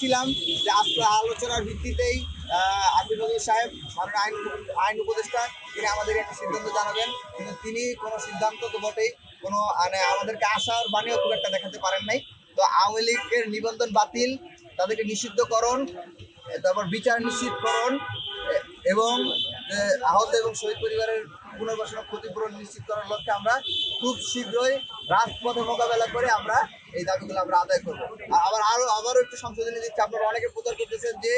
ছিলাম যে আলোচনার ভিত্তিতেই নজরুল সাহেব মাননীয় আইন আইন উপদেষ্টা, তিনি আমাদের একটা সিদ্ধান্ত জানাবেন। কিন্তু তিনি কোনো সিদ্ধান্ত তো বটেই, কোনো মানে আমাদেরকে আশার বাণীও খুব একটা দেখাতে পারেন নাই। তো আওয়ামী লীগের নিবন্ধন বাতিল, তাদেরকে নিষিদ্ধকরণ, তারপর বিচার নিশ্চিতকরণ, এবং আহত এবং শহীদ পরিবারের পুনর্বাসন ক্ষতিপূরণ নিশ্চিত করার লক্ষ্যে আমরা খুব শীঘ্রই রাজপথে মোকাবেলা করে আমরা এই দাবিগুলো আমরা আদায় করব। আবার আবারও একটু সংশোধনী দিচ্ছি, আপনারা অনেকে প্রচার করতেছেন যে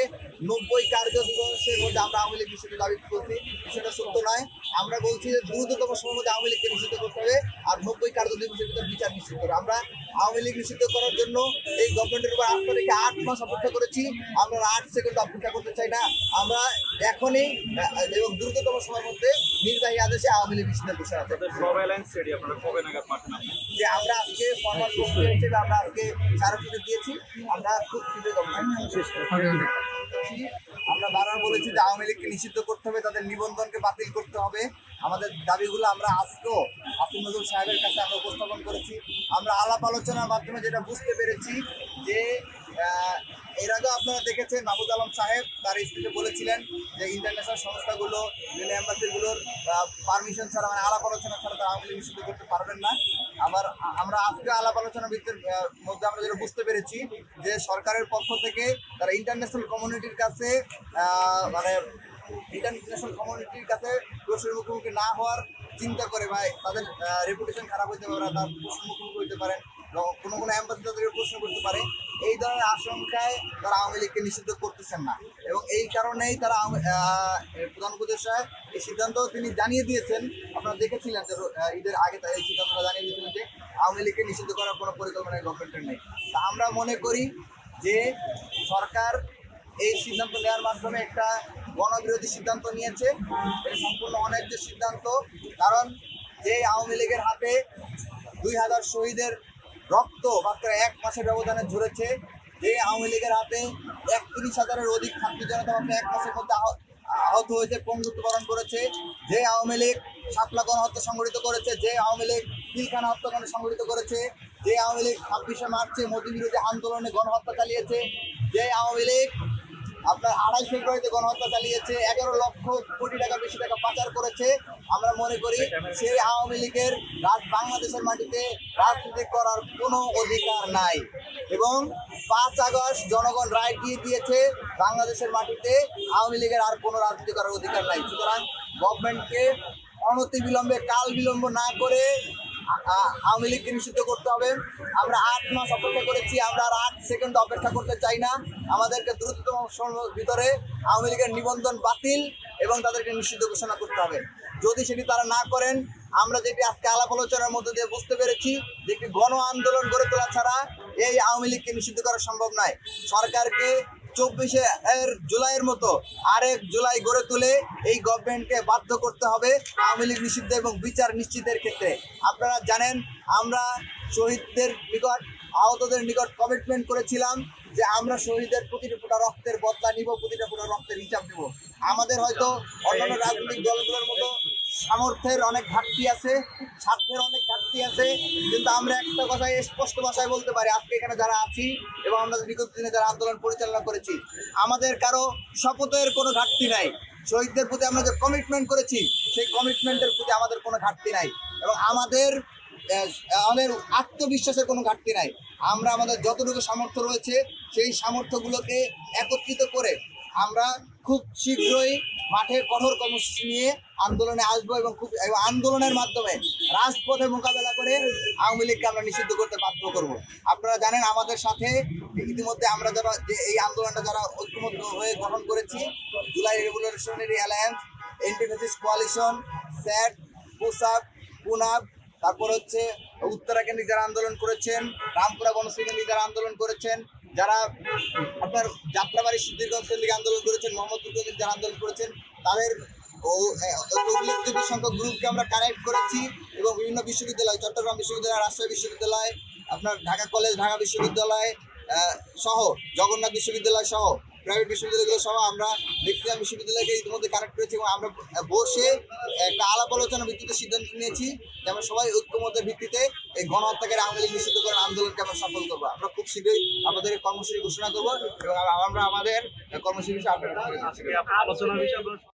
নব্বই কার্য দিবসের মধ্যে আমরা আওয়ামী লীগ নিষিদ্ধ দাবি করছি। সেটা সত্য নয়। আমরা বলছি যে দ্রুততম সময়ের মধ্যে আওয়ামী লীগকে নিষিদ্ধ করতে হবে আর নব্বই কার্য দিবসের ভিতরে বিচার নিশ্চিত করে আমরা আওয়ামী লীগ নিষিদ্ধ করার জন্য এই গভর্নমেন্টের উপর আট তারিখে আট মাস অপেক্ষা করেছি। আমরা আট সেকেন্ড অপেক্ষা করতে চাই না। আমরা এখনই এবং দ্রুততম সময়ের মধ্যে নির্বাহী আদেশে আওয়ামী লীগ নিষিদ্ধ ঘোষণা যে আমরা আজকে ফরমাল প্রক্রিয়া হিসেবে আমরা আজকে স্মারকলিপি দিয়েছি আমরা খুব শীঘ্রই আমরা বারবার বলেছি যে আওয়ামী লীগকে নিষিদ্ধ করতে হবে তাদের নিবন্ধনকে বাতিল করতে হবে। আমাদের দাবিগুলো আমরা আজকেও আসিম নজরুল সাহেবের কাছে আমরা উপস্থাপন করেছি। আমরা আলাপ আলোচনার মাধ্যমে যেটা বুঝতে পেরেছি যে এর আগে আপনারা দেখেছেন মাহমুদ আলম সাহেব তার স্পিচে বলেছিলেন যে ইন্টারন্যাশনাল সংস্থাগুলো বিভিন্ন এম্বাসিগুলোর পারমিশন ছাড়া মানে আলাপ আলোচনা ছাড়া তারা আওয়ামী করতে পারবেন না। আবার আমরা আজকে আলাপ আলোচনা ভিত্তির মধ্যে আমরা যেটা বুঝতে পেরেছি যে সরকারের পক্ষ থেকে তারা ইন্টারন্যাশনাল কমিউনিটির কাছে মানে ইন্টারন্যাশনাল কমিউনিটির কাছে প্রশ্নের মুখোমুখি না হওয়ার চিন্তা করে ভাই তাদের রেপুটেশন খারাপ হইতে পারে তার প্রশ্নের মুখোমুখি হইতে এবং কোনো কোনো অ্যাম্বাসি তাদেরকে প্রশ্ন করতে পারে। এই ধরনের আশঙ্কায় তারা আওয়ামী লীগকে নিষিদ্ধ করতেছেন না। এবং এই কারণেই তারা প্রধান উপদেষ্টা এই সিদ্ধান্ত তিনি জানিয়ে দিয়েছেন। আপনারা দেখেছিলেন যে ঈদের আগে এই সিদ্ধান্তটা জানিয়ে দিয়েছিলেন যে আওয়ামী লীগকে নিষিদ্ধ করার কোনো পরিকল্পনা গভর্নমেন্টের নেই। তা আমরা মনে করি যে সরকার এই সিদ্ধান্ত নেওয়ার মাধ্যমে একটা গণবিরোধী সিদ্ধান্ত নিয়েছে। এটা সম্পূর্ণ অন্যায্য সিদ্ধান্ত। কারণ যে আওয়ামী লীগের হাতে দুই হাজার শহীদের রক্ত মাত্র এক মাসের ব্যবধানে ঝরেছে। যে আওয়ামী লীগের হাতে একত্রিশ হাজারের অধিক ছাত্রী জনতা মাত্র এক মাসের মধ্যে আহ- আহত হয়েছে পঙ্গুত্ব বরণ করেছে। যে আওয়ামী লীগ সাতলা গণহত্যা সংগঠিত করেছে, যে আওয়ামী লীগ পিলখানা হত্যাকাণ্ড সংগঠিত করেছে, যে আওয়ামী লীগ ছাব্বিশে মার্চে মোদী বিরোধী আন্দোলনে গণহত্যা চালিয়েছে, যে আওয়ামী লীগ আপনার আড়াই ফেব্রুয়ারিতে গণহত্যা চালিয়েছে, এগারো লক্ষ কোটি টাকা, বেশি টাকা পাচার করেছে। আমরা মনে করি সেই আওয়ামী লীগের রাজ বাংলাদেশের মাটিতে রাজনীতি করার কোনো অধিকার নাই। এবং পাঁচ আগস্ট জনগণ রায় দিয়ে দিয়েছে, বাংলাদেশের মাটিতে আওয়ামী লীগের আর কোনো রাজনীতি করার অধিকার নাই। সুতরাং গভর্নমেন্টকে অনতি বিলম্বে কাল বিলম্ব না করে আওয়ামী লীগকে নিষিদ্ধ করতে হবে। আমরা আট মাস অপেক্ষা করেছি, আমরা আর আট সেকেন্ড অপেক্ষা করতে চাই না। আমাদেরকে দ্রুততম সময়ের ভিতরে আওয়ামী লীগের নিবন্ধন বাতিল এবং তাদেরকে নিষিদ্ধ ঘোষণা করতে হবে। যদি সেটি তারা না করেন, আমরা যেটি আজকে আলাপ আলোচনার মধ্যে দিয়ে বুঝতে পেরেছি যে একটি গণ আন্দোলন গড়ে তোলা ছাড়া এই আওয়ামী লীগকে নিষিদ্ধ করা সম্ভব নয়। সরকারকে চব্বিশে এর জুলাইয়ের মতো আরেক জুলাই গড়ে তুলে এই গভর্নমেন্টকে বাধ্য করতে হবে আওয়ামী লীগ নিষিদ্ধ এবং বিচার নিশ্চিতের ক্ষেত্রে। আপনারা জানেন, আমরা শহীদদের নিকট, আহতদের নিকট কমিটমেন্ট করেছিলাম যে আমরা শহীদের প্রতিটি ফোঁটা রক্তের বদলা নিব, প্রতিটা ফোটা রক্তের হিসাব নিব। আমাদের হয়তো অন্যান্য রাজনৈতিক দলগুলোর মতো সামর্থ্যের অনেক ঘাটতি আছে, স্বার্থের অনেক ঘাটতি আছে, কিন্তু আমরা একটা কথাই স্পষ্ট ভাষায় বলতে পারি, আজকে এখানে যারা আছি এবং আমরা বিগত দিনে যারা আন্দোলন পরিচালনা করেছি, আমাদের কারও শপথের কোনো ঘাটতি নাই। শহীদদের প্রতি আমরা যে কমিটমেন্ট করেছি, সেই কমিটমেন্টের প্রতি আমাদের কোনো ঘাটতি নাই এবং আমাদের আমাদের আত্মবিশ্বাসের কোনো ঘাটতি নাই। আমরা আমাদের যতটুকু সামর্থ্য রয়েছে, সেই সামর্থ্যগুলোকে একত্রিত করে আমরা খুব শীঘ্রই মাঠে কঠোর কর্মসূচি নিয়ে আন্দোলনে আসব এবং খুব আন্দোলনের মাধ্যমে রাজপথে মোকাবেলা করে আওয়ামী লীগকে আমরা নিষিদ্ধ করতে বাধ্য করব। আপনারা জানেন আমাদের সাথে ইতিমধ্যে আমরা যারা যে এই আন্দোলনটা যারা ঐক্যমত্য হয়ে গঠন করেছি, July revolutionary alliance antifascist coalition স্যাট পোশাক পুনাব, তারপর হচ্ছে উত্তরা কেন্দ্রিক যারা আন্দোলন করেছেন, রামপুরা কেন্দ্রিক যারা আন্দোলন করেছেন যারা আপনার যাত্রাবাড়ি সুদীর্ঘ শ্রেণি আন্দোলন করেছেন মোহাম্মদপুর যারা আন্দোলন করেছেন, তাদের উল্লেখযোগ্য সংখ্যক গ্রুপকে আমরা কানেক্ট করেছি এবং বিভিন্ন বিশ্ববিদ্যালয়, চট্টগ্রাম বিশ্ববিদ্যালয়, রাজশাহী বিশ্ববিদ্যালয়, আপনার ঢাকা কলেজ, ঢাকা বিশ্ববিদ্যালয় সহ, জগন্নাথ বিশ্ববিদ্যালয় সহ প্রাইভেট বিশ্ববিদ্যালয়গুলো সহ আমরা ম্যাক্সিমাম বিশ্ববিদ্যালয়কে ইতিমধ্যে কানেক্ট করেছি এবং আমরা বসে একটা আলাপ আলোচনা ভিত্তিতে সিদ্ধান্ত নিয়েছি যেমন সবাই ঐক্যমতের ভিত্তিতে এই গণহত্যাকে আওয়ামী লীগ নিষিদ্ধ করার আন্দোলনকে আমরা সফল করব। আমরা খুব শীঘ্রই আমাদের কর্মসূচি ঘোষণা করব এবং আমরা আমাদের কর্মসূচি আপনার বিষয়